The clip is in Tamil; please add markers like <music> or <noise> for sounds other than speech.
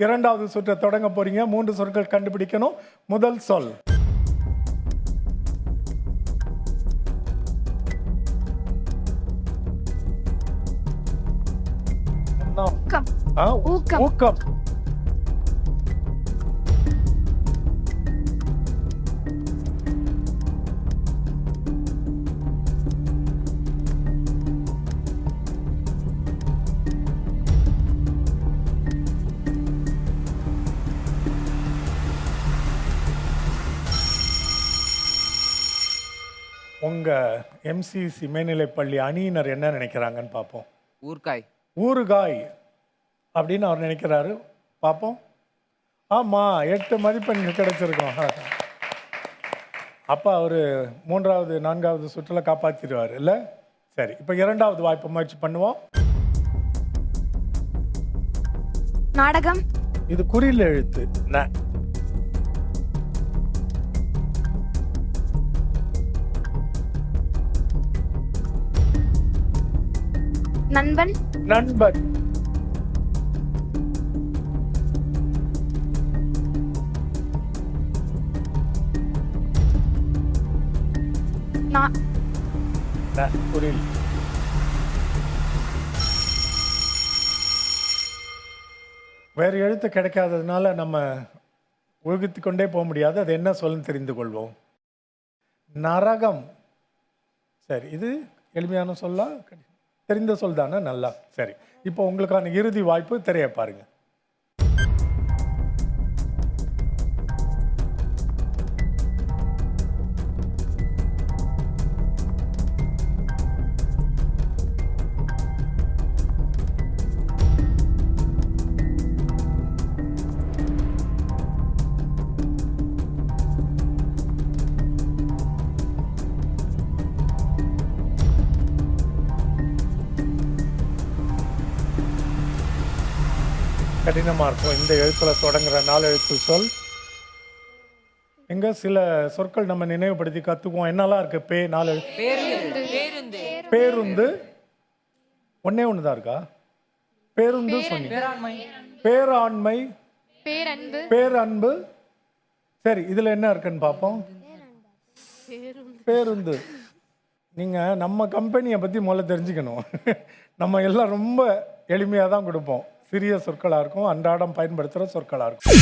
இரண்டாவது சுற்றை தொடங்க போறீங்க மூன்று சொற்கள் கண்டுபிடிக்கணும் முதல் சொல்? ஊக்கம் ஊக்கம். ஊக்கம் உங்க எம்சிசி மேல்நிலைப்பள்ளி அணியினர் என்ன நினைக்கிறாங்கன்னு பார்ப்போம். ஊர்காய். ஊறுகாய் அப்படின்னு அவர் நினைக்கிறாரு. பார்ப்போம். ஆமா எட்டு மதிப்பெண்கள் கிடைச்சிருக்கோம். அப்போ அவர் மூன்றாவது நான்காவது சுற்றுல காப்பாற்றிடுவார் இல்லை? சரி இப்போ இரண்டாவது வாய்ப்பு முயற்சி பண்ணுவோம். நாடகம். இது குறியில் எழுத்து. நண்பன். நண்பன். குறியில் வேறு எழுத்து கிடைக்காததுனால நம்ம உழுகித்து கொண்டே போக முடியாது. அது என்ன சொல்லுன்னு தெரிந்து கொள்வோம். நரகம். சரி இது எளிமையான சொல்லா? தெரிந்த சொல் தானே நல்லா. சரி. இப்போ உங்களுக்கான இறுதி வாய்ப்பு திரைய பாருங்க. கடினமா இருக்கும். இந்த எழுத்துல தொடங்குற நாலு எழுத்து சொல். எங்க சில சொற்கள் நம்ம நினைவுபடுத்தி கத்துக்குவோம். என்னெல்லாம் இருக்கு? பே நாலு எழுத்து பேருந்து. ஒண்ணே ஒன்று தான் இருக்கா பேருந்து சொன்னீங்க. பேராண்மை. பேரன்பு. பேரன்பு. சரி இதுல என்ன இருக்குன்னு பார்ப்போம். பேருந்து. நீங்க நம்ம கம்பெனியை பத்தி முதல்ல தெரிஞ்சுக்கணும். <laughs> நம்ம எல்லாம் ரொம்ப எளிமையாக தான் கொடுப்போம். சிறிய சொற்களாக இருக்கும் அன்றாடம் பயன்படுத்துகிற சொற்களாக இருக்கும்.